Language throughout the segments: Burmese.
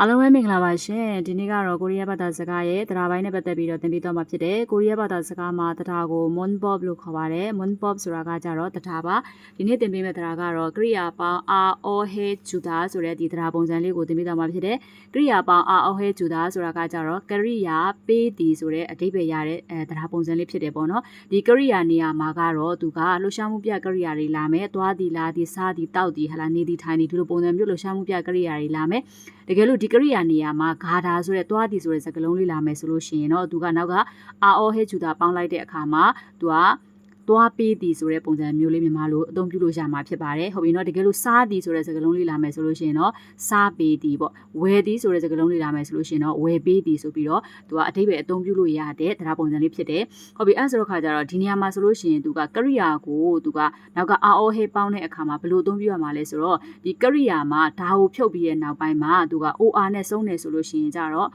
အားလုံးပဲမင်္ဂလာပါရှင်ဒီနေ့ကတော့ကိုရီးယားဘာသာစကားရဲ့တရားပိုင်းနဲ့ပတ်သက်ပြီးတော့သင်ပေးသွားမှာဖြစ်တယ်ကိုရီးယားဘာသာစကားမှာတရားကို monpop လို့ခေါ်ပါတယ် monpop ဆိုတာကကြတော့တရားပါဒီနေ့သင်ပေးမယ့်တရားကတော့ကရိယာပေါင်း r o h ju da ဆိုတဲ့ဒီတရားပုံစံလေးကိုသင်ပေးသွားမှာဖြစ်တယ်ကရိယာပေါင်း r o h ju da ဆိုတာကကြတော့ကရိယာပေးသည်ဆိုတဲ့အဓိပ္ပာယ်ရတဲ့အဲတရားပုံစံလေးဖြစ်တယ်ပေါ့နော်ဒီကရိယာနေရာမှာကတော့သူကလှူရှားမှုပြကရိယာတွေလာမယ်သွားသည်လာသည်စားသည်တောက်သည်ဟလာနေသည်ထိုင်သည်ဒီလိုပုံစံမျိုးလှူရှားမှုပြကရိယာတွေလာမယ် တကယ်လို့ဒီကရိယာနေရာမှာဂါထာဆိုတဲ့သွားသည်ဆိုတဲ့စကားလုံးလေးလာမယ်ဆိုလို့ရှိရင်တော့သူကနောက်ကအာအောဟဲချူတာပေါင်းလိုက်တဲ့အခါမှာသူက သွားပေးသည်ဆိုတဲ့ပုံစံမျိုးလေးမြန်မာလိုအသုံးပြုလို့ရမှာဖြစ်ပါတယ်ဟုတ်ပြီနော်တကယ်လို့စားသည်ဆိုတဲ့စကားလုံးလေးလာမယ်ဆိုလို့ရှိရင်တော့စားပေးသည်ပေါ့ဝယ်သည်ဆိုတဲ့စကားလုံးလေးလာမယ်ဆိုလို့ရှိရင်တော့ဝယ်ပေးသည်ဆိုပြီးတော့သူကအတိတ်ပဲအသုံးပြုလို့ရတဲ့တရားပုံစံလေးဖြစ်တယ်ဟုတ်ပြီအဲ့ဆိုတော့ခါကျတော့ဒီနေရာမှာဆိုလို့ရှိရင်သူကကရိယာကိုသူကနောက်ကအာအောဟဲပေါင်းတဲ့အခါမှာဘယ်လိုအသုံးပြုရမှာလဲဆိုတော့ဒီကရိယာမှာဓာတ်ကိုဖြုတ်ပြီးတဲ့နောက်ပိုင်းမှာသူက OR နဲ့ဆုံးတယ်ဆိုလို့ရှိရင်ကြတော့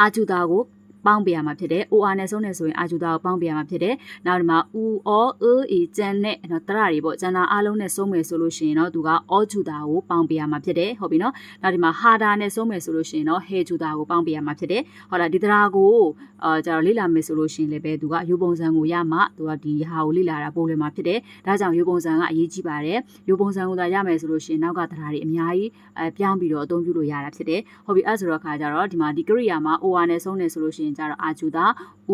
အာကျူတာကို ပေါင်းပေးရမှာဖြစ်တယ်။ OR နဲ့ဆုံးနေဆိုရင်အာကျူတာကိုပေါင်းပေးရမှာဖြစ်တယ်။နောက်ဒီမှာ U O E E ကျန်တဲ့နော်တရတွေပေါ့ကျန်တာအားလုံးနဲ့ဆုံးမယ်ဆိုလို့ရှိရင်တော့သူက O ကျူတာကိုပေါင်းပေးရမှာဖြစ်တယ်။ဟုတ်ပြီနော်။နောက်ဒီမှာ harder နဲ့ဆုံးမယ်ဆိုလို့ရှိရင်တော့ he ကျူတာကိုပေါင်းပေးရမှာဖြစ်တယ်။ဟုတ်လားဒီတရာကိုအာကျတော့လေ့လာမယ်ဆိုလို့ရှိရင်လည်းပဲသူကယူပုံစံကိုရမှသူကဒီဟာကိုလေ့လာတာပိုလွယ်မှာဖြစ်တယ်။ဒါကြောင့်ယူပုံစံကအရေးကြီးပါတယ်။ယူပုံစံကိုသာရမယ်ဆိုလို့ရှိရင်နောက်ကတရာတွေအများကြီးအဲပြောင်းပြီးတော့အသုံးပြုလို့ရတာဖြစ်တယ်။ဟုတ်ပြီအဲ့ဆိုတော့ခါကျတော့ဒီမှာဒီကရိယာမှာ OR နဲ့ဆုံးနေဆိုလို့ရှိရင်ကျတော့အာကျူတာ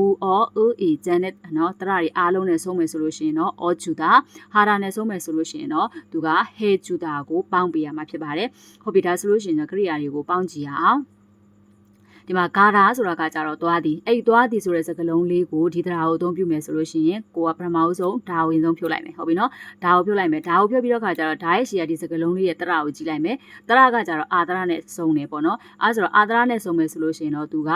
U O E E ကျန်တဲ့နော်တရတွေအားလုံးနဲ့ဆုံးမယ်ဆိုလို့ရှိရင်တော့ O ကျူတာဟာရာနဲ့ဆုံးမယ်ဆိုလို့ရှိရင်တော့သူက He ကျူတာကိုပေါင်းပေးရမှာဖြစ်ပါတယ်။ဟုတ်ပြီဒါဆိုလို့ရှိရင်တော့ကရိယာတွေကိုပေါင်းကြည့်ရအောင်။ဒီမှာဂါရာဆိုတာကကြတော့သွားသည်အဲ့ဒီသွားသည်ဆိုတဲ့စကားလုံးလေးကိုဒီတရားကိုအသုံးပြုမယ်ဆိုလို့ရှိရင်ကိုကပထမဦးဆုံးဒါဝင်ဆုံးဖြုတ်လိုက်မယ်ဟုတ်ပြီနော်ဒါကိုဖြုတ်လိုက်မယ်ဒါကိုဖြုတ်ပြီးတော့ခါကျတော့ဒါရဲ့ရှေ့ကဒီစကားလုံးလေးရဲ့တရကိုကြည့်လိုက်မယ်တရကကြတော့အာတရနဲ့စုံတယ်ပေါ့နော်အဲဆိုတော့အာတရနဲ့စုံမယ်ဆိုလို့ရှိရင်တော့သူက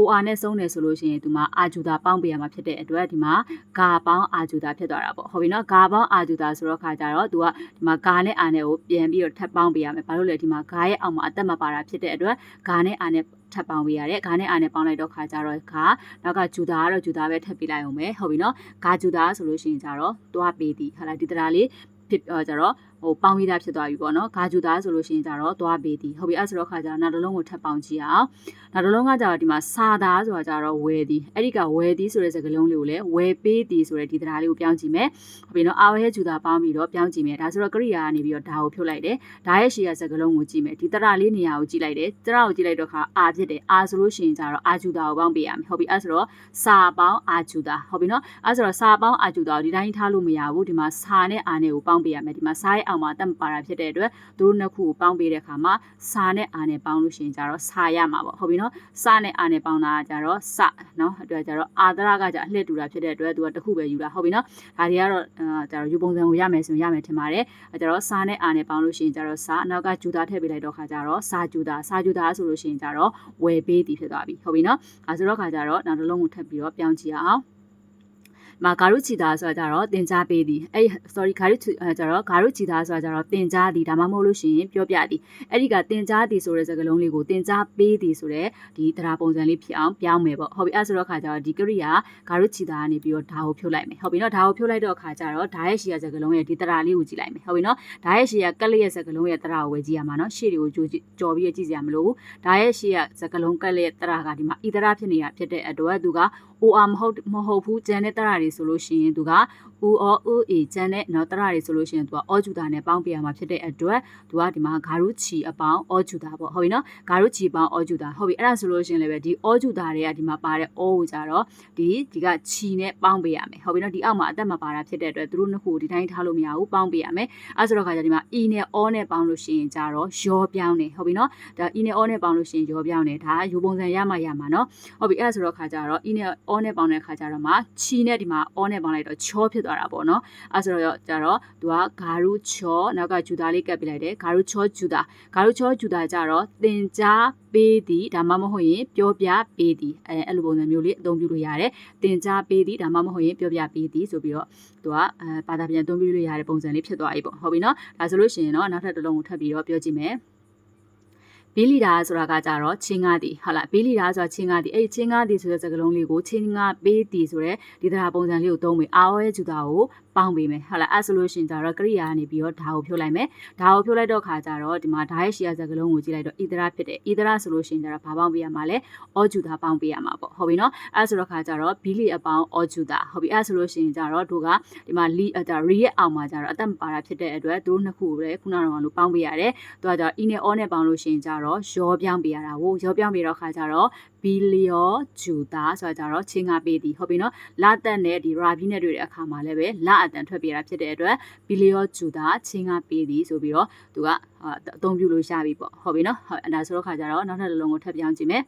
OR နဲ့ဆုံးတယ်ဆိုလို့ရှိရင်ဒီမှာအာဂျူတာပေါင်းပေးရမှာဖြစ်တဲ့အတွက်ဒီမှာဂါပေါင်းအာဂျူတာဖြစ်သွားတာပေါ့ဟုတ်ပြီနော်ဂါပေါင်းအာဂျူတာဆိုတော့ခါကြတော့သူကဒီမှာဂါနဲ့အာနဲ့ကိုပြန်ပြီးတော့ထပ်ပေါင်းပေးရမယ်ဘာလို့လဲဒီမှာဂါရဲ့အောက်မှာအသက်မပါတာဖြစ်တဲ့အတွက်ဂါနဲ့အာနဲ့ထပ်ပေါင်းပေးရတယ်ဂါနဲ့အာနဲ့ပေါင်းလိုက်တော့ခါကြတော့ဂါနောက်ကဂျူတာကတော့ဂျူတာပဲထပ်ပေးလိုက်အောင်ပဲဟုတ်ပြီနော်ဂါဂျူတာဆိုလို့ရှိရင်ကြတော့သွားပေးသည်ဟာလာဒီတရာလေးဖြစ်ကြတော့ ဟိုပေါင်းပြီးသားဖြစ်သွားပြီပေါ့နော်ဂါဂျူသားဆိုလို့ရှိရင်ကြတော့သွားပေးသည်ဟုတ်ပြီအဲ့ဆိုတော့ခါကျတော့နောက်တစ်လုံးကိုထပ်ပေါင်းကြည့်အောင်နောက်တစ်လုံးကကြတော့ဒီမှာစာသားဆိုတာကြတော့ဝယ်သည်အဲ့ဒီကဝယ်သည်ဆိုတဲ့စကားလုံးလေးကိုလည်းဝယ်ပေးသည်ဆိုတဲ့ဒီတရားလေးကိုပြောင်းကြည့်မယ်ဟုတ်ပြီနော်အာဝဲဂျူသားပေါင်းပြီးတော့ပြောင်းကြည့်မယ်ဒါဆိုတော့ကရိယာကနေပြီးတော့ဒါကိုဖြုတ်လိုက်တယ်ဒါရဲ့ရှေ့ကစကားလုံးကိုကြည့်မယ်ဒီတရားလေးနေရာကိုကြည့်လိုက်တယ်တရားကိုကြည့်လိုက်တော့ခါအာဖြစ်တယ်အာဆိုလို့ရှိရင်ကြတော့အာဂျူသားကိုပေါင်းပေးရမယ်ဟုတ်ပြီအဲ့ဆိုတော့စာပေါင်းအာဂျူသားဟုတ်ပြီနော်အဲ့ဆိုတော့စာပေါင်းအာဂျူသားကိုဒီတိုင်းထားလို့မရဘူးဒီမှာစာနဲ့အာနဲ့ကိုပေါင်းပေးရမယ်ဒီမှာစာရဲ့အောက်မှာတက်မပါတာဖြစ်တဲ့အတွက်သူတို့နှစ်ခုကိုပေါင်းပေးတဲ့အခါမှာစာနဲ့အာနဲ့ပေါင်းလို့ရှိရင်ကြတော့စာရမှာပေါ့ဟုတ်ပြီနော်စာနဲ့အာနဲ့ပေါင်းတာကြတော့စနော်အတွက်ကြတော့အာသရကကြအလှည့်တူတာဖြစ်တဲ့အတွက်သူကတစ်ခုပဲယူတာဟုတ်ပြီနော်ဒါတွေကတော့အာကြတော့ယူပုံစံကိုရမယ်ဆိုရင်ရမယ်ထင်ပါတယ်အဲကြတော့စာနဲ့အာနဲ့ပေါင်းလို့ရှိရင်ကြတော့စာနောက်ကဂျူတာထည့်ပေးလိုက်တော့ခါကြတော့စာဂျူတာစာဂျူတာဆိုလို့ရှိရင်ကြတော့ဝယ်ပေးသည်ဖြစ်သွားပြီဟုတ်ပြီနော်အဲဆိုတော့ခါကြတော့နောက်တစ်လုံးကိုထပ်ပြီးတော့ပြောင်းကြည့်အောင် မှာဂါရုချီတာဆိုတာကြတော့တင် जा ပေးသည်အဲ့ sorry ဂါရုချီကြတော့ဂါရုချီတာဆိုတာကြတော့တင် जा သည်ဒါမှမဟုတ်လို့ရှိရင်ပြောပြသည်အဲ့ဒီကတင် जा သည်ဆိုတဲ့စကားလုံးလေးကိုတင် जा ပေးသည်ဆိုတဲ့ဒီတရားပုံစံလေးဖြစ်အောင်ပြောင်းမယ်ပေါ့ဟုတ်ပြီအဲ့ဆိုတော့ခါကျတော့ဒီကရိယာဂါရုချီတာကနေပြီးတော့ဓာကိုဖြုတ်လိုက်မယ်ဟုတ်ပြီနော်ဓာကိုဖြုတ်လိုက်တော့ခါကျတော့ဓာရဲ့ရှေ့ရစကားလုံးရဲ့ဒီတရားလေးကိုကြည့်လိုက်မယ်ဟုတ်ပြီနော်ဓာရဲ့ရှေ့ရကက်လက်ရဲ့စကားလုံးရဲ့တရားကိုဝယ်ကြည့်ရမှာနော်ရှေ့တွေကိုကြိုကြော်ပြီးကြည့်စရာမလိုဘူးဓာရဲ့ရှေ့ရစကားလုံးကက်လက်ရဲ့တရားကဒီမှာဤတရားဖြစ်နေတာဖြစ်တဲ့အတွက်သူက OR မဟုတ်မဟုတ်ဘူးကျန်တဲ့တရားတွေဆိုလို့ရှိရင်သူက OR OA ကျန်တဲ့နော်တရားတွေဆိုလို့ရှိရင်သူကအောဂျူတာနဲ့ပေါင်းပြရမှာဖြစ်တဲ့အတွက်သူကဒီမှာဂါရုချီအပေါင်းအောဂျူတာပေါ့ဟုတ်ပြီနော်ဂါရုချီပေါင်းအောဂျူတာဟုတ်ပြီအဲ့ဒါဆိုလို့ရှိရင်လည်းပဲဒီအောဂျူတာတွေကဒီမှာပါတဲ့အောကိုကြတော့ဒီဒီကချီနဲ့ပေါင်းပေးရမယ်ဟုတ်ပြီနော်ဒီအောက်မှာအသက်မပါတာဖြစ်တဲ့အတွက်သူတို့နှစ်ခုဒီတိုင်းထားလို့မရဘူးပေါင်းပေးရမယ်အဲ့ဆိုတော့ခါကျဒီမှာ E နဲ့ O နဲ့ပေါင်းလို့ရှိရင်ကြတော့ရောပြောင်းနေဟုတ်ပြီနော်ဒါ E နဲ့ O နဲ့ပေါင်းလို့ရှိရင်ရောပြောင်းနေဒါယူပုံစံရမှရမှာနော်ဟုတ်ပြီအဲ့ဒါဆိုတော့ခါကျတော့ E နဲ့ O နဲ့ပေါင်းတဲ့ခါကျတော့မှချီနဲ့ဒီမှာ O နဲ့ပေါင်းလိုက်တော့ချောဖြစ်သွားတာပေါ့နော်အဲ့ဆိုတော့ကြတော့သူကဂါရုချောနောက်ကဂျူတာလေးကပ်ပြလိုက်တယ်ဂါရုချောဂျူတာဂါရုချောဂျူတာကြတော့တင် जा ပေးသည်ဒါမှမဟုတ်ရင်ပြောပြပေးသည်အဲအဲ့လိုပုံစံမျိုးလေးအသုံးပြုလို့ရတယ်တင် जा ပေးသည်ဒါမှမဟုတ်ရင်ပြောပြပေးသည်ဆိုပြီးတော့သူကအဲဘာသာပြန်အသုံးပြုလို့ရတဲ့ပုံစံလေးဖြစ်သွားပြီပေါ့ဟုတ်ပြီနော်ဒါဆိုလို့ရှိရင်တော့နောက်ထပ်တစ်လုံးကိုထပ်ပြီးတော့ပြောကြည့်မယ် ဘီလီဒါဆိုတာကကြတော့ချင်းကားတီဟုတ်လားဘီလီဒါဆိုတာချင်းကားတီအဲ့ချင်းကားတီဆိုတဲ့စကားလုံးလေးကိုချင်းကားပေးတီဆိုတဲ့ဒီတရားပုံစံလေးကိုသုံးပြီးအာဝဲဂျူတာကို ပေါင်းပေးမယ်ဟုတ်လားအဲ့ဆိုလို့ရှိရင်ကျတော့ကရိယာကနေပြီးတော့ဓာကိုဖြုတ်လိုက်မယ်ဓာကိုဖြုတ်လိုက်တော့ခါကျတော့ဒီမှာဓာရဲ့ရှေ့ရစကလုံးကိုကြည့်လိုက်တော့ဣဒရာဖြစ်တယ်ဣဒရာဆိုလို့ရှိရင်ကျတော့ဘာပေါင်းပေးရမှာလဲအောဂျူတာပေါင်းပေးရမှာပေါ့ဟုတ်ပြီနော်အဲ့ဆိုတော့ခါကျတော့ဘီလီအပေါင်းအောဂျူတာဟုတ်ပြီအဲ့ဆိုလို့ရှိရင်ကျတော့တို့ကဒီမှာလီအတာရီရဲ့အောက်မှာကျတော့အသက်ပါတာဖြစ်တဲ့အတွက်တို့နှစ်ခုကိုလည်းခုနကတော့လို့ပေါင်းပေးရတယ်သူကကျတော့အီနဲ့အောနဲ့ပေါင်းလို့ရှိရင်ကျတော့ရောပြောင်းပေးရတာကိုရောပြောင်းပေးတော့ခါကျတော့ ဘီလီယောဂျူတာဆိုတာကျတော့ချင်းငါပေးသည်ဟုတ်ပြီနော်လာတက်နဲ့ဒီရာဘီနဲ့တွေ့တဲ့အခါမှာလည်းပဲလာအတန်ထွက်ပြေးတာဖြစ်တဲ့အတွက်ဘီလီယောဂျူတာချင်းငါပေးသည်ဆိုပြီးတော့သူကအသုံးပြုလို့ရပြီပေါ့ဟုတ်ပြီနော်ဟုတ်အဲ့ဒါဆိုတော့ခါကျတော့နောက်ထပ်တစ်လုံးကိုထပ်ပြောင်းကြည့်မယ်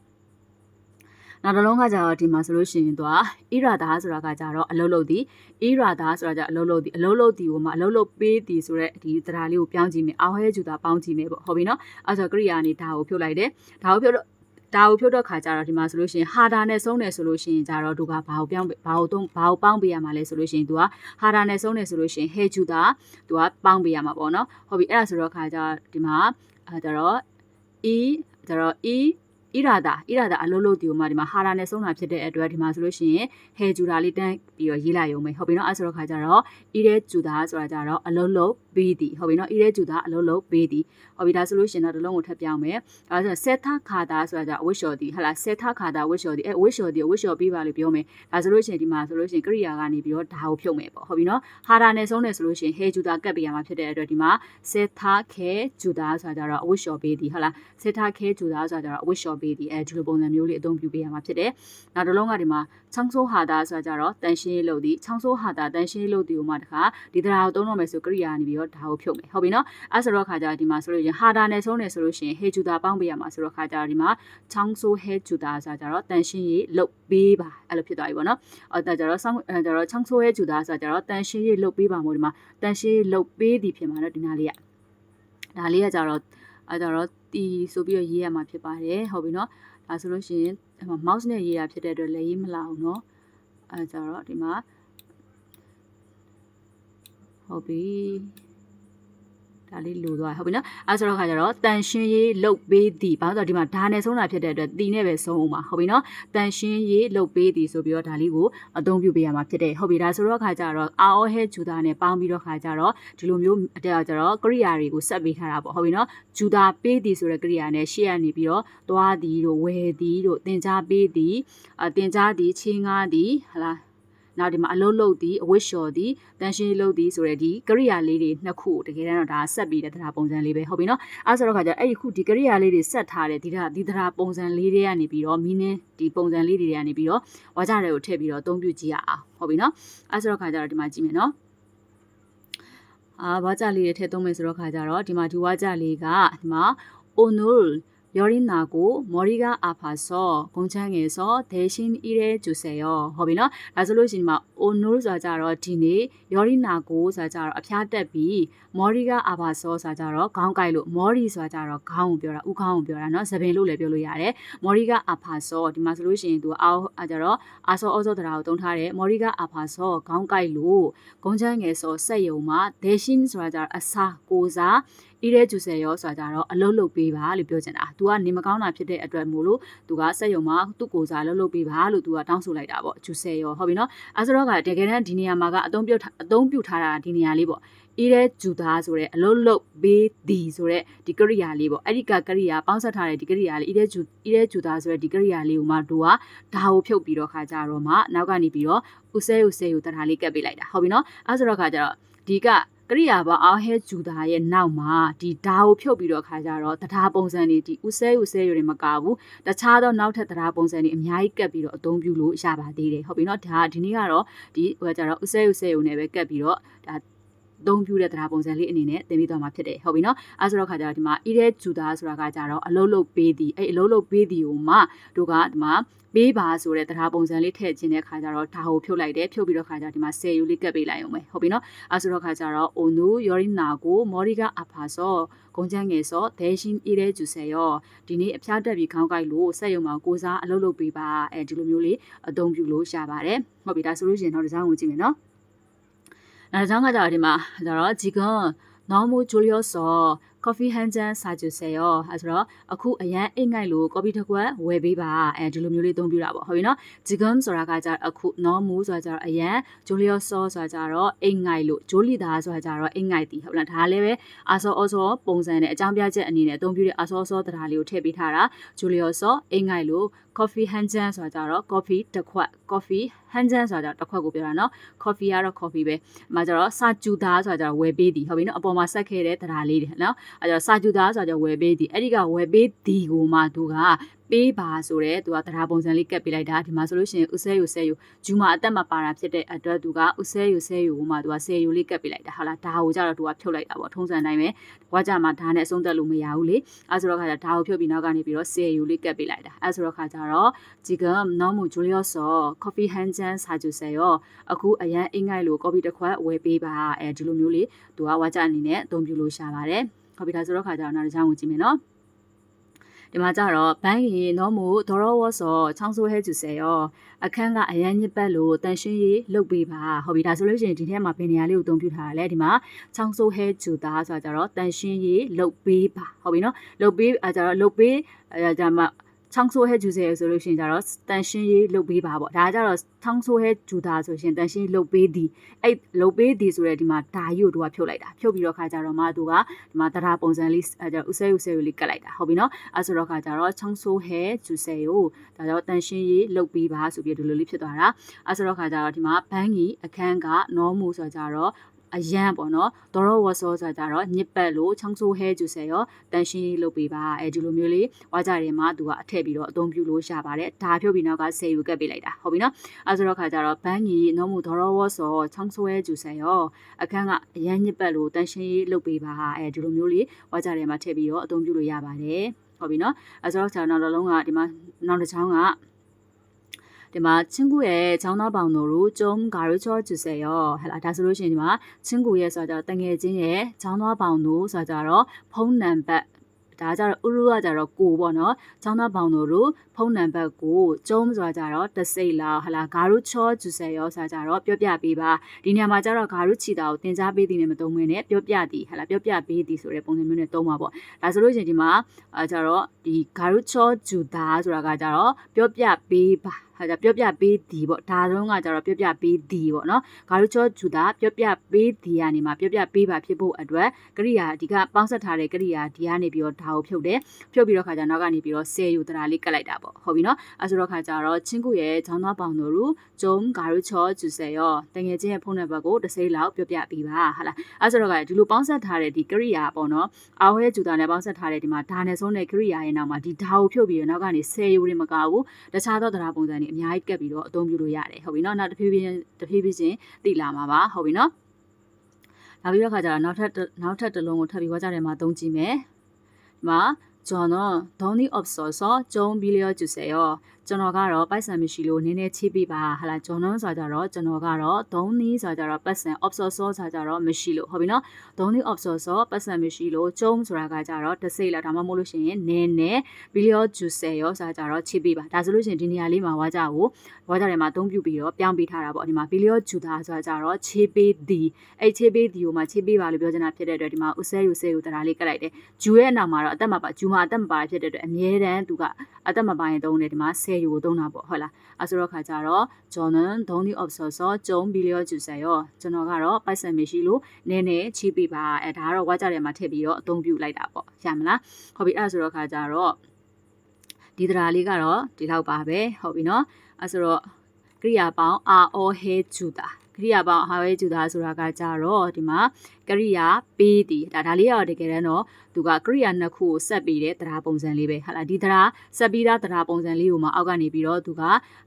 နောက်တစ်လုံးကကြတော့ဒီမှာဆိုလို့ရှိရင်သူကဣရာသာဆိုတာကကြတော့အလုံးလုံးဒီဣရာသာဆိုတာကြအလုံးလုံးဒီအလုံးလုံးဒီကိုမှအလုံးလုံးပေးဒီဆိုတော့ဒီတရားလေးကိုပြောင်းကြည့်မယ်အောက်ဟဲဂျူတာပေါင်းကြည့်မယ်ပေါ့ဟုတ်ပြီနော်အဲ့ဆိုကရိယာနေဒါကိုဖြုတ်လိုက်တယ်ဒါကိုဖြုတ်တော့ ဒါကိုဖြုတ်တော့ခါကြတော့ဒီမှာဆိုလို့ရှိရင်ဟာတာနဲ့ဆုံးတယ်ဆိုလို့ရှိရင်ကြတော့သူကဘာကိုပြောင်းဘာကိုသုံးဘာကိုပေါင်းပေးရမှာလဲဆိုလို့ရှိရင်သူကဟာတာနဲ့ဆုံးတယ်ဆိုလို့ရှိရင်ဟဲဂျူတာသူကပေါင်းပေးရမှာပေါ့နော်ဟုတ်ပြီအဲ့ဒါဆိုတော့ခါကြဒီမှာအဲကြတော့ e ကြတော့ e ဣရာတာဣရာတာအလုံးလုံးဒီကိုမှဒီမှာဟာရာနဲ့ဆုံးတာဖြစ်တဲ့အတွက်ဒီမှာဆိုလို့ရှိရင်ဟဲဂျူတာလေးတန်းပြီးတော့ရေးလိုက်ရုံပဲဟုတ်ပြီနော်အဲဆိုတော့ခါကြတော့ဣရဲဂျူတာဆိုတာကြတော့အလုံးလုံးပေးသည်ဟုတ်ပြီနော်ဣရဲဂျူတာအလုံးလုံးပေးသည်ဟုတ်ပြီဒါဆိုလို့ရှိရင်တော့ဒီလုံးကိုထပ်ပြောင်းမယ်အဲဆိုဆက်ထခါတာဆိုတာကြအဝိရှော်သည်ဟလာဆက်ထခါတာဝိရှော်သည်အဲဝိရှော်သည်ဝိရှော်ပေးပါလို့ပြောမယ်ဒါဆိုလို့ရှိရင်ဒီမှာဆိုလို့ရှိရင်ကရိယာကနေပြီးတော့ဒါကိုဖြုတ်မယ်ပေါ့ဟုတ်ပြီနော်ဟာရာနဲ့ဆုံးတယ်ဆိုလို့ရှိရင်ဟဲဂျူတာကတ်ပေးရမှာဖြစ်တဲ့အတွက်ဒီမှာဆက်ထခဲဂျူတာဆိုတာကြတော့အဝိရှော်ပေးသည်ဟုတ်လားဆက်ထခဲဂျူတာဆိုတာကြတော့အဝိရှော်ပေးသည်အဲဒီလိုပုံစံမျိုးလေးအသုံးပြုပေးရမှာဖြစ်တယ်နောက်တစ်လုံးကဒီမှာချောင်းဆိုးဟာတာဆိုတာကြတော့တန်ရှင်းရေးလုပ်သည်ချောင်းဆိုးဟာတာတန်ရှင်းရေးလုပ်သည်ကိုမှတခါဒီတရားကိုသုံးတော့မယ်ဆိုကရိယာနေပြီးတော့ဒါကိုဖြုတ်မယ်ဟုတ်ပြီနော်အဲဆိုတော့ခါကြဒီမှာဆိုလို့ရင်ဟာတာနဲ့ဆုံးတယ်ဆိုလို့ရှိရင်ဟေဂျူတာပေါင်းပေးရမှာဆိုတော့ခါကြဒီမှာချောင်းဆိုးဟေဂျူတာဆိုတာကြတော့တန်ရှင်းရေးလုပ်ပေးပါအဲ့လိုဖြစ်သွားပြီပေါ့နော်အဲဒါကြတော့ဆောင်းအဲကြတော့ချောင်းဆိုးဟေဂျူတာဆိုတာကြတော့တန်ရှင်းရေးလုပ်ပေးပါမို့ဒီမှာတန်ရှင်းရေးလုပ်ပေးသည်ဖြစ်မှာတော့ဒီနာလေးကဒါလေးကကြတော့အဲကြတော့ တီဆိုပြီးတော့ရေးရမှာဖြစ်ပါတယ်ဟုတ်ပြီနော်ဒါဆိုလို့ရှိရင် mouse နဲ့ရေးရဖြစ်တဲ့အတွက်လည်းရေးမလာအောင်เนาะအဲကြတော့ဒီမှာဟုတ်ပြီ ဒါလေးလိုသွားဟုတ်ပြီနော်အဲဆိုတော့ခါကျတော့တန်ရှင်းရေးလုတ်ပေးသည်ဘာလို့ဆိုတော့ဒီမှာဒါနဲ့ဆုံးတာဖြစ်တဲ့အတွက်တီနဲ့ပဲဆုံးအောင်ပါဟုတ်ပြီနော်တန်ရှင်းရေးလုတ်ပေးသည်ဆိုပြီးတော့ဒါလေးကိုအသုံးပြုပေးရမှာဖြစ်တယ်ဟုတ်ပြီဒါဆိုတော့ခါကျတော့အာအောဟဲဂျူတာနဲ့ပေါင်းပြီးတော့ခါကျတော့ဒီလိုမျိုးအတက်ကျတော့ကရိယာတွေကိုဆက်ပေးထားတာပေါ့ဟုတ်ပြီနော်ဂျူတာပေးသည်ဆိုတဲ့ကရိယာနဲ့ရှေ့ကနေပြီးတော့သွားသည်တို့ဝယ်သည်တို့တင် जा ပေးသည်အတင် जा သည်ချင်းငါးသည်ဟလား နောက်ဒီမှာအလုံးလုံးသည်အဝတ်လျှော်သည်တန်ရှင်းလုံးသည်ဆိုတဲ့ဒီကရိယာလေးတွေနှစ်ခုတကယ်တမ်းတော့ဒါဆက်ပြီးတဲ့တရားပုံစံလေးပဲဟုတ်ပြီနော်အဲဆိုတော့ခါကျအဲ့ဒီခုဒီကရိယာလေးတွေဆက်ထားတဲ့ဒီဒါဒီတရားပုံစံလေးတွေကနေပြီးတော့မီးနင်းဒီပုံစံလေးတွေကနေပြီးတော့ဝါကြတွေကိုထည့်ပြီးတော့အသုံးပြုကြည့်ရအောင်ဟုတ်ပြီနော်အဲဆိုတော့ခါကျတော့ဒီမှာကြည့်မယ်နော်အာဝါကြလေးတွေထည့်သုံးမယ်ဆိုတော့ခါကျတော့ဒီမှာဒီဝါကြလေးကဒီမှာ오 여린 나고 머리가 아파서 공장에서 대신 일해 주세 요. ဟုတ်ပြီနော်။ဒါဆိုလို့ရှိရင်ဒီမှာ ono ဆိုတာကြတော့ဒီနေ့ 여린 나고 ဆိုတာကြတော့အဖျားတက်ပြီး 머리가 아파서 ဆိုတာကြတော့ခေါင်းကိုက်လို့ 머리 ဆိုတာကြတော့ခေါင်းကိုပြောတာဥခေါင်းကိုပြောတာနော်။သပင်လို့လည်းပြောလို့ရတယ်။머리가 아파서 ဒီမှာဆိုလို့ရှိရင်သူအောက်အကြတော့အာဆောအောဆောတရားကိုတုံးထားတယ်။머리가 아파서ခေါင်းကိုက်လို့공장에서ဆက်ယုံမှာ대신ဆိုတာကြတော့အစားကိုစား ဣရဲကျူဆယ်ရောဆိုတာကြတော့အလုတ်လုတ်ပေးပါလို့ပြောချင်တာ။ तू ကနေမကောင်းတာဖြစ်တဲ့အတွက်မို့လို့ तू ကစက်ယုံမှာသူ့ကိုယ်စားလှုပ်လှုပ်ပေးပါလို့ तू ကတောင်းဆိုလိုက်တာပေါ့ကျူဆယ်ရောဟုတ်ပြီနော်။အဲဆိုတော့ကတကယ်တမ်းဒီနေရာမှာကအသုံးပြုအသုံးပြုထားတာဒီနေရာလေးပေါ့။ဣရဲကျူသားဆိုတဲ့အလုတ်လုတ်ပေးသည်ဆိုတဲ့ဒီကရိယာလေးပေါ့။အဲ့ဒီကကရိယာပေါင်းဆက်ထားတဲ့ဒီကရိယာလေးဣရဲကျူဣရဲကျူသားဆိုတဲ့ဒီကရိယာလေးကိုမှ तू ကဒါကိုဖြုတ်ပြီးတော့ခါကြတော့မှနောက်ကနေပြီးတော့ဥဆဲဥဆဲကိုတထားလေးကပ်ပေးလိုက်တာဟုတ်ပြီနော်။အဲဆိုတော့ခါကြတော့ဒီက ကရိယာပေါင်းအောဟဲဂျူတာရဲ့နောက်မှာဒီဓာကိုဖြုတ်ပြီးတော့ခါကြတော့တရားပုံစံတွေဒီဥဆဲဥဆဲတွေမကဘူးတခြားသောနောက်ထပ်တရားပုံစံတွေအများကြီးကပ်ပြီးတော့အသုံးပြုလို့ရပါသေးတယ်ဟုတ်ပြီနော်ဒါဒီနေ့ကတော့ဒီဟိုကြတော့ဥဆဲဥဆဲုံနဲ့ပဲကပ်ပြီးတော့ဒါ အသုံးပြုတဲ့တရားပုံစံလေးအနေနဲ့သင်ပေးသွားမှာဖြစ်တယ်ဟုတ်ပြီနော်အဲဆိုတော့ခါကြတော့ဒီမှာအီရဲဂျူသားဆိုတာကကြတော့အလုံးလုံးပေးသည်အဲ့အလုံးလုံးပေးသည်ကိုမှတို့ကဒီမှာပေးပါဆိုတဲ့တရားပုံစံလေးထည့်ခြင်းတဲ့ခါကျတော့ဒါကိုဖြုတ်လိုက်တယ်ဖြုတ်ပြီးတော့ခါကျဒီမှာဆယ်ယူလေးကပ်ပေးလိုက်အောင်ပဲဟုတ်ပြီနော်အဲဆိုတော့ခါကျတော့ onu yorina ကို moriga apaso ဂုံချမ်းငယ်စော deshin ire juse ရောဒီနေ့အဖျားတက်ပြီးခေါင်းကိုက်လို့ဆက်ရုံမှာကိုစားအလုပ်လုပ်ပေးပါအဲဒီလိုမျိုးလေးအသုံးပြုလို့ရပါတယ်ဟုတ်ပြီဒါဆိုလို့ရှင်တော့ဒီဇိုင်းကိုကြည့်မယ်နော် 장하다 아리마, 너 지금 너무 졸려서 coffee hand ချမ်းစာကျူဆယ်ရောအဲဆိုတော့အခုအရန်အိတ်ငိုက်လို့ coffee တစ်ခွက်ဝယ်ပေးပါအဲဒီလိုမျိုးလေးအသုံးပြုတာပေါ့ဟုတ်ပြီနော် jigum ဆိုတာကကြတော့အခု normal ဆိုတာကြတော့အရန် jolio sauce ဆိုတာကြတော့အိတ်ငိုက်လို့ jolly သားဆိုတာကြတော့အိတ်ငိုက်တီဟုတ်လားဒါလည်းပဲအာဆောအောဆောပုံစံနဲ့အကြောင်းပြချက်အနေနဲ့အသုံးပြုတဲ့အာဆောဆောတရားလေးကိုထည့်ပေးထားတာ jolio sauce အိတ်ငိုက်လို့ coffee hand ချမ်းဆိုတာကြတော့ coffee တစ်ခွက် coffee hand ချမ်းဆိုတာကြတော့တစ်ခွက်ကိုပြောတာနော် coffee ကတော့ coffee ပဲအမှကျတော့စာကျူသားဆိုတာကြတော့ဝယ်ပေးသည်ဟုတ်ပြီနော်အပေါ်မှာဆက်ခဲ့တဲ့တရားလေးတွေနော်အဲကျတော့စာကျူသားဆိုတာကြဝယ်ပေးသည်အဲ့ဒီကဝယ်ပေးသည်ကိုမှသူကပေးပါဆိုတဲ့သူကတရားပုံစံလေးကပ်ပေးလိုက်တာဒီမှာဆိုလို့ရှိရင်ဥဆဲယူဆဲယူဂျူမာအသက်မပါတာဖြစ်တဲ့အတွက်သူကဥဆဲယူဆဲယူကိုမှသူကဆဲယူလေးကပ်ပေးလိုက်တာဟုတ်လားဒါကိုကြတော့သူကဖြုတ်လိုက်တာပေါ့ထုံးစံတိုင်းပဲဘွားကြမှာဒါနဲ့အဆုံးသတ်လို့မရဘူးလေအဲဆိုတော့ခါကျဒါကိုဖြုတ်ပြီးနောက်ကနေပြီးတော့ဆဲယူလေးကပ်ပေးလိုက်တာအဲဆိုတော့ခါကျတော့ဒီကနော်မူဂျူလီယောဆော coffee hand jam စာကျူဆဲရောအခုအရန်အင်္ဂိုက်လို့ coffee တစ်ခွက်ဝယ်ပေးပါအဲဒီလိုမျိုးလေးသူကဝါကြအနေနဲ့အသုံးပြုလို့ရှာပါတယ် ဟုတ်ပြီဒါဆိုတော့ခါကျတော့နောက်တစ်ချောင်းကိုကြည့်မယ်နော်ဒီမှာကြတော့ဘန်းရီနော်မူဒေါ်ရောဝတ်ဆောချောင်းဆိုးဟဲကျူဆဲရောအခန်းကအရန်ညစ်ပတ်လို့တန်ရှင်းရေးလုပ်ပေးပါဟုတ်ပြီဒါဆိုလို့ရှိရင်ဒီထဲမှာပင်နေရာလေးကိုအသုံးပြုထားတာလေဒီမှာချောင်းဆိုးဟဲကျူတာဆိုတာကြတော့တန်ရှင်းရေးလုပ်ပေးပါဟုတ်ပြီနော်လုပ်ပေးအဲကြတော့လုပ်ပေးအဲကြမှာ ချောင်းဆိုးဟဲဂျူဆဲဆိုလို့ရှိရင်ကျတော့တန်ရှင်းရေးလုပ်ပေးပါပေါ့ဒါကြတော့ချောင်းဆိုးဟဲဂျူတာဆိုရှင်တန်ရှင်းလုပ်ပေးသည်အဲ့လုပ်ပေးသည်ဆိုရဲဒီမှာဒါကြီးကိုသူကဖြုတ်လိုက်တာဖြုတ်ပြီးတော့ခါကြတော့မှသူကဒီမှာတရားပုံစံလေးအဲကျတော့ဥဆဲဥဆဲလေးကတ်လိုက်တာဟုတ်ပြီနော်အဲဆိုတော့ခါကြတော့ချောင်းဆိုးဟဲဂျူဆဲကိုဒါကြောင့်တန်ရှင်းရေးလုပ်ပေးပါဆိုပြီးဒီလိုလေးဖြစ်သွားတာအဲဆိုတော့ခါကြတော့ဒီမှာဘန်းကြီးအခန်းက normal ဆိုကြတော့ အရန်ပေါ့နော်ဒေါ်ရောဝဆောဆိုကြတော့ညစ်ပတ်လို့ချောင်းဆိုးဟဲကျူဆယ်ရောတန်ရှင်းလုပ်ပေးပါအဲဒီလိုမျိုးလေးဝါကြတွေမှာသူကအထည့်ပြီးတော့အသုံးပြုလို့ရပါတယ်ဒါဖြုတ်ပြီးနောက်ကဆယ်ယူကပ်ပေးလိုက်တာဟုတ်ပြီနော်အဲဆိုတော့ခါကြတော့ဘန်းကြီးနော်မူဒေါ်ရောဝဆောချောင်းဆိုးဟဲကျူဆယ်ရောအခန်းကအရန်ညစ်ပတ်လို့တန်ရှင်းလုပ်ပေးပါအဲဒီလိုမျိုးလေးဝါကြတွေမှာထည့်ပြီးတော့အသုံးပြုလို့ရပါတယ်ဟုတ်ပြီနော်အဲဆိုတော့ကျွန်တော်နောက်လုံးကဒီမှာနောက်တစ်ချောင်းက ဒီမှာချင်းကူရဲ့ချောင်းသားပေါင်တို့ကိုကျုံဂါရိုချောကျူဆယ်ရောဟဲ့လားဒါဆိုလို့ရှိရင်ဒီမှာချင်းကူရဲ့ဆိုတော့တငယ်ချင်းရဲ့ချောင်းသားပေါင်တို့ဆိုတော့ဖုန်းနံပါတ်ဒါကြတော့ဥရုကကြတော့ကိုပေါ့နော်။ចောင်းသားပေါင်တို့လိုဖုန်းနံပါတ်ကိုကျုံးဆိုတာကြတော့တစိတ်လားဟလာဂါရုချောဂျူဆယ်ရောဆိုတာကြတော့ပြောပြပေးပါ။ဒီနေရာမှာကြတော့ဂါရုချီတာကိုသင်ကြားပေးသည်နဲ့မသုံးမင်းနဲ့ပြောပြသည်ဟလာပြောပြပေးသည်ဆိုတဲ့ပုံစံမျိုးနဲ့သုံးပါပေါ့။ဒါဆိုလို့ရှင်ဒီမှာအဲကြတော့ဒီဂါရုချောဂျူဒါဆိုတာကကြတော့ပြောပြပေးပါဟာကြပြောပြပေးသည်ပေါ့ဒါတော့ကကြတော့ပြောပြပေးသည်ပေါ့နော်ဂါရုချောဂျူတာပြောပြပေးသည်ကနေမှာပြောပြပေးပါဖြစ်ဖို့အတွက်ကရိယာဒီကပေါင်းဆက်ထားတဲ့ကရိယာဒီကနေပြီးတော့ဒါကိုဖြုတ်တယ်ဖြုတ်ပြီးတော့ခါကျနောက်ကနေပြီးတော့ဆယ်ယူတရာလေးကတ်လိုက်တာပေါ့ဟုတ်ပြီနော်အဲဆိုတော့ခါကျတော့ချင်းကူရဲ့ဂျောင်းသားပေါင်တို့ရူဂျုံဂါရုချောဂျူဆယ်ရောတငယ်ချင်းရဲ့ဖုန်းနံပါတ်ကိုတစ်စိမ့်လောက်ပြောပြပေးပါဟာလားအဲဆိုတော့ကဒီလိုပေါင်းဆက်ထားတဲ့ဒီကရိယာပေါ့နော်အာဝဲဂျူတာနဲ့ပေါင်းဆက်ထားတဲ့ဒီမှာဒါနဲ့ဆုံးတဲ့ကရိယာရဲ့နောက်မှာဒီဓာကိုဖြုတ်ပြီးတော့နောက်ကနေဆယ်ယူတွေမကဘူးတခြားသောတရားပုံစံတွေအများကြီးကတ်ပြီးတော့အသုံးပြုလို့ရတယ်ဟုတ်ပြီနော်နောက်တစ်ဖြည်းဖြည်းတစ်ဖြည်းဖြည်းချင်းသိလာမှာပါဟုတ်ပြီနော်နောက်ပြီးတော့ခါကျတော့နောက်ထပ်နောက်ထပ်တစ်လုံးကိုထပ်ပြီးဝါကြတယ်မှာသုံးကြည့်မယ်ဒီမှာကျွန်တော်ဒေါနီအော့ဆော့ဆော့ကျုံဘီလီယိုကျူဆယ်ရောကျွန်တော်ကတော့ပိုက်ဆံမရှိလို့နည်းနည်းချိပေးပါဟာလာကျွန်တော်ဆိုကြတော့ကျွန်တော်ကတော့ဒုံနီဆိုကြတော့ပတ်စံ opso ဆောဆိုကြတော့မရှိလို့ဟုတ်ပြီနော်ဒုံနီ opso ဆောပတ်စံမရှိလို့ကျုံဆိုတာကကြတော့တစ်စိတ်လားဒါမှမဟုတ်လို့ရှိရင်နည်းနည်းဘီလီယိုကျူဆယ်ရောဆိုကြတော့ချိပေးပါဒါဆိုလို့ရှိရင်ဒီနေရာလေးမှာဝါကြကိုဝါကြထဲမှာအသုံးပြုပြီးတော့ပြောင်းပေးထားတာပေါ့ဒီမှာဘီလီယိုကျူတာဆိုကြတော့ချိပေးသည်အဲ့ချိပေးသည်ကိုမှချိပေးပါလို့ပြောချင်တာဖြစ်တဲ့အတွက်ဒီမှာဥဆဲယူဆဲယူတရားလေးကတ်လိုက်တယ်ဂျူရဲ့နောက်မှာတော့အသက်မပါဂျူမှာအသက်မပါဖြစ်တဲ့အတွက်အမြဲတမ်းသူကအသက်မပါရင်သုံးတယ်ဒီမှာဆဲယူကိုသုံးတာပေါ့ဟုတ်လားအဲဆိုတော့ခါကြတော့ဂျော်နန်ဒုံဒီအော့ဆော့ဆော့ကျုံဘီလီယိုကျူဆယ်ရောကျွန်တော်ကတော့ပိုက်ဆံမရှိလို့နည်းနည်းချိပေးပါအဲဒါကတော့ဝါကြတယ်မှာထည့်ပြီးတော့အသုံးပြုလိုက်တာပေါ့ရမလားဟုတ်ပြီအဲဆိုတော့ခါကြတော့ဒီတရားလေးကတော့ဒီလောက်ပါပဲဟုတ်ပြီနော်အဲဆိုတော့ကရိယာပေါင်းအာအောဟဲဂျူတာ ကရိယာပေါင်းဟာဝဲဂျူတာဆိုတာကကြတော့ဒီမှာကရိယာပေးသည်ဒါဒါလေးရောတကယ်တမ်းတော့သူကကရိယာနှစ်ခုကိုဆက်ပြီးတဲ့တရားပုံစံလေးပဲဟာလားဒီတရားဆက်ပြီးသားတရားပုံစံလေးကိုမှအောက်ကနေပြီးတော့သူက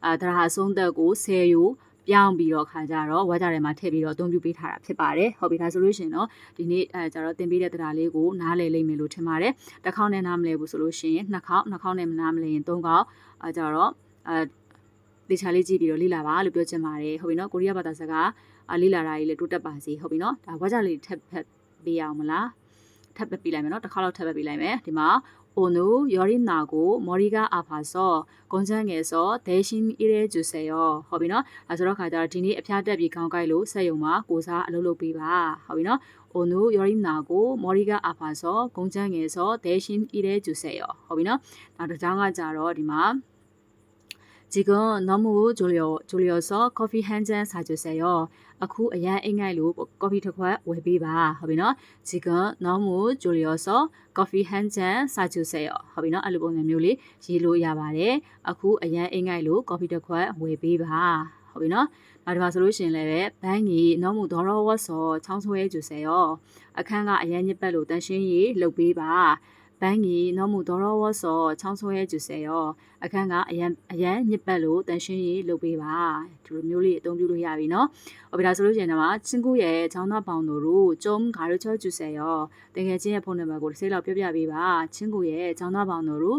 အာတရားအဆုံးသက်ကိုဆယ်ယူပြောင်းပြီးတော့ခါကြတော့ဝါကြထဲမှာထည့်ပြီးတော့အသုံးပြုပေးထားတာဖြစ်ပါတယ်ဟုတ်ပြီဒါဆိုလို့ရှိရင်တော့ဒီနေ့အဲကြတော့တင်ပေးတဲ့တရားလေးကိုနားလည်လိမ့်မယ်လို့ထင်ပါတယ်တစ်ခေါက်နဲ့နားမလဲဘူးဆိုလို့ရှိရင်နှစ်ခေါက်နှစ်ခေါက်နဲ့နားမလဲရင်သုံးခေါက်အဲကြတော့အဲ တေချာလေးကြည့်ပြီးတော့လေ့လာပါလို့ပြောချင်ပါတယ်ဟုတ်ပြီနော်ကိုရီးယားဘာသာစကားလေ့လာတာကြီးလည်းတိုးတက်ပါစေဟုတ်ပြီနော်ဒါဝါကြလေးထပ်ဖက်ပေးအောင်မလားထပ်ပပေးလိုက်မယ်နော်တစ်ခါလောက်ထပ်ပပေးလိုက်မယ်ဒီမှာ오누열인나고머리가아파서공장에서대신일해주세요ဟုတ်ပြီနော်အဲဆိုတော့ခါကျတော့ဒီနေ့အဖျားတက်ပြီးခေါင်းကိုက်လို့ဆက်ယုံမှာကိုစားအလုပ်လုပ်ပေးပါဟုတ်ပြီနော်오 오늘 요리나고 머리가 아파서 공장에서 대신 일해 주세요. ဟုတ်ပြီနော်နောက်တစ်ကြောင်းကကြတော့ဒီမှာ 지금 너무 졸려 졸려서 커피 한 잔 사주세요.အခုအရန်အိတ်ငိုက်လို့ကော်ဖီတစ်ခွက်ဝယ်ပေးပါဟုတ်ပြီနော် 지금 너무 졸려서 커피 한 잔 사주세요. ဟုတ်ပြီနော်အဲ့လိုပုံစံမျိုးလေးရေးလို့ရပါတယ်အခုအရန်အိတ်ငိုက်လို့ကော်ဖီတစ်ခွက်ဝယ်ပေးပါဟုတ်ပြီနော်နောက်ဒီမှာဆိုလို့ရှိရင်လည်းပဲဘန်းကြီး 너무 더러워서 청소해 주세요. အခန်းကအရန်ညစ်ပတ်လို့တန်ရှင်းရေးလုပ်ပေးပါ ဘန်းကြီး 너무 더러워서 청소해 주세요. အခန်းကအရန်အရန်ညစ်ပတ်လို့တန်ရှင်းရေးလုပ်ပေးပါဒီလိုမျိုးလေးအသုံးပြုလို့ရပြီเนาะဟုတ်ပြီဒါဆိုလို့ရှိရင်တော့친구ရဲ့ချောင်းသားပေါင်တို့좀 가르쳐 주세요. တကယ်ချင်းရဲ့ဖုန်းနံပါတ်ကိုတစ်စိတ်လောက်ပြောပြပေးပါ친구ရဲ့ချောင်းသားပေါင်တို့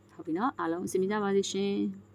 ဟုတ်ပြီနော်။